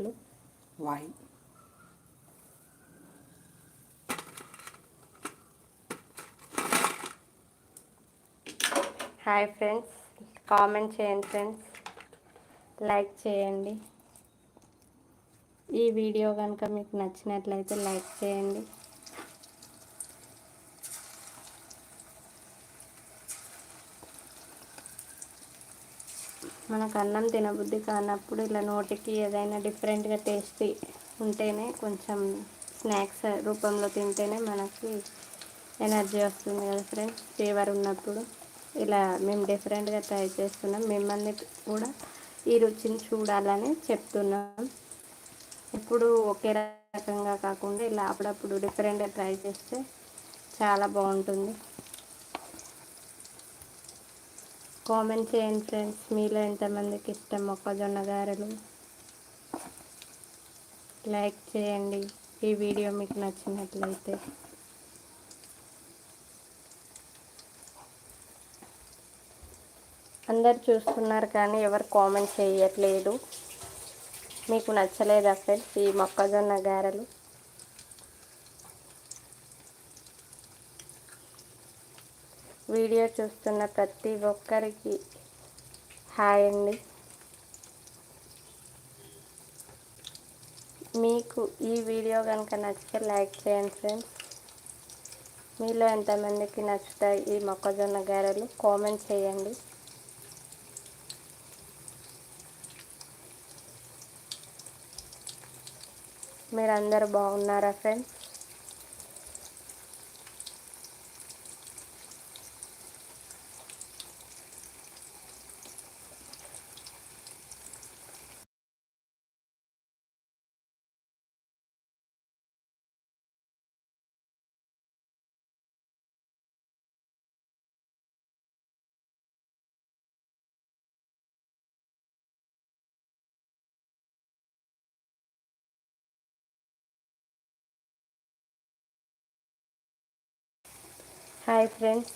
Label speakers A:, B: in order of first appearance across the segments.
A: గారెలు
B: వాయి
A: hi friends comment చేయండి ఫ్రెండ్స్ లైక్ చేయండి. ఈ వీడియో కనుక మీకు నచ్చినట్లయితే లైక్ చేయండి. మనకు అన్నం తినబుద్ధి కానప్పుడు ఇలా నోటికి ఏదైనా డిఫరెంట్గా టేస్టీ ఉంటేనే కొంచెం స్నాక్స్ రూపంలో తింటేనే మనకి ఎనర్జీ వస్తుంది కదా ఫ్రెండ్స్. ఫీవర్ ఉన్నప్పుడు ఇలా మేము డిఫరెంట్గా ట్రై చేస్తున్నాం. మిమ్మల్ని కూడా ఈ రుచిని చూడాలని చెప్తున్నాం. ఎప్పుడు ఒకే రకంగా కాకుండా ఇలా అప్పుడప్పుడు డిఫరెంట్గా ట్రై చేస్తే చాలా బాగుంటుంది. కామెంట్ చేయండి ఫ్రెండ్స్. మీలో ఎంతమందికి ఇష్టం? మొక్కజొన్న గారెలు. లైక్ చేయండి. ఈ వీడియో మీకు నచ్చినట్లయితే. అందరు చూస్తున్నారు కానీ ఎవరు కామెంట్ చేయట్లేదు. మీకు నచ్చలేదా ఫ్రెండ్స్ ఈ మొక్కజొన్న గారెలు? వీడియో చూస్తున్న ప్రతి ఒక్కరికి హాయ్ అండి. మీకు ఈ వీడియో కనుక నచ్చితే లైక్ చేయండి ఫ్రెండ్స్. మీలో ఎంతమందికి నచ్చుతాయి ఈ మొక్కజొన్న గారెలు? కామెంట్ చేయండి. మీరందరూ బాగున్నారా ఫ్రెండ్స్? Hi friends.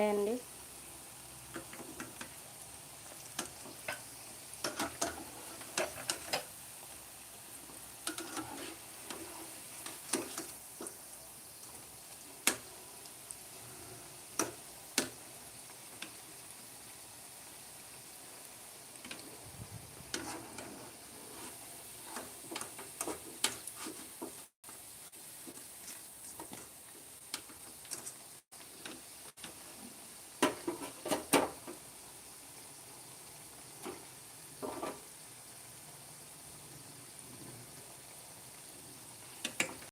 A: హాయ్ అండి